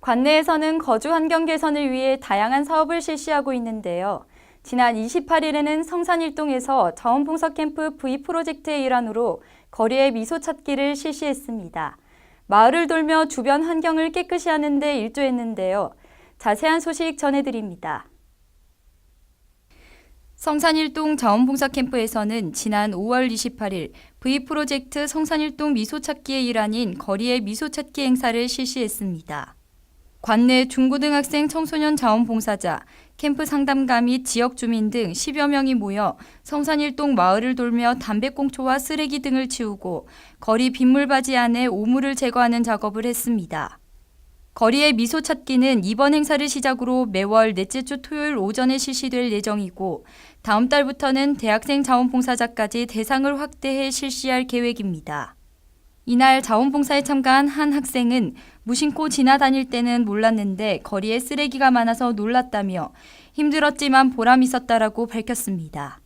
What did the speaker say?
관내에서는 거주 환경 개선을 위해 다양한 사업을 실시하고 있는데요. 지난 28일에는 성산일동에서 자원봉사 캠프 V 프로젝트의 일환으로 거리의 미소 찾기를 실시했습니다. 마을을 돌며 주변 환경을 깨끗이 하는 데 일조했는데요. 자세한 소식 전해드립니다. 성산일동 자원봉사 캠프에서는 지난 5월 28일 V 프로젝트 성산일동 미소 찾기의 일환인 거리의 미소 찾기 행사를 실시했습니다. 관내 중고등학생 청소년 자원봉사자, 캠프 상담가 및 지역 주민 등 10여 명이 모여 성산일동 마을을 돌며 담배꽁초와 쓰레기 등을 치우고 거리 빗물바지 안에 오물을 제거하는 작업을 했습니다. 거리의 미소 찾기는 이번 행사를 시작으로 매월 넷째 주 토요일 오전에 실시될 예정이고 다음 달부터는 대학생 자원봉사자까지 대상을 확대해 실시할 계획입니다. 이날 자원봉사에 참가한 한 학생은 무심코 지나다닐 때는 몰랐는데 거리에 쓰레기가 많아서 놀랐다며 힘들었지만 보람 있었다라고 밝혔습니다.